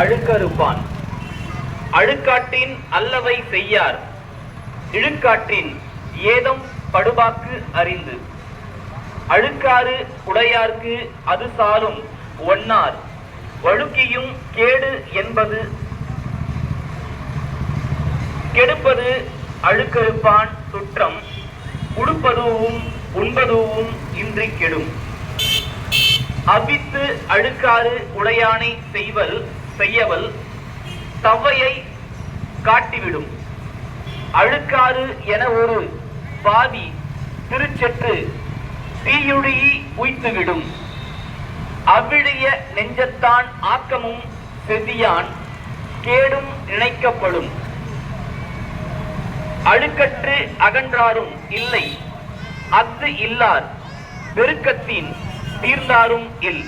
அழுக்கறுப்பான். அழுக்காட்டின் அல்லவை செய்யார். இழுக்காட்டின் ஏதம் படுபாக்கு அறிந்து. அழுக்காறு உடையார்க்கு அது சாரும் ஒன்னார் வழுக்கியும் கேடு என்பது கெடுப்பது அழுக்கறுப்பான் சுற்றம். உடுப்பதுவும் உண்பதுவும் இன்றி கெடும். அவித்து அழுக்காறு உடையானை செய்வல் செய்யவல் தவையை காட்டிவிடும். அழுக்காறு என ஒரு பாதி திருச்செற்று தீயுழியி உய்த்துவிடும். அவ்விழிய நெஞ்சத்தான் ஆக்கமும் செதியான் கேடும் நினைக்கப்படும். அழுக்கற்று அகன்றாரும் இல்லை. அஃது இல்லார் பெருக்கத்தின் தீர்ந்தாரும் இல்.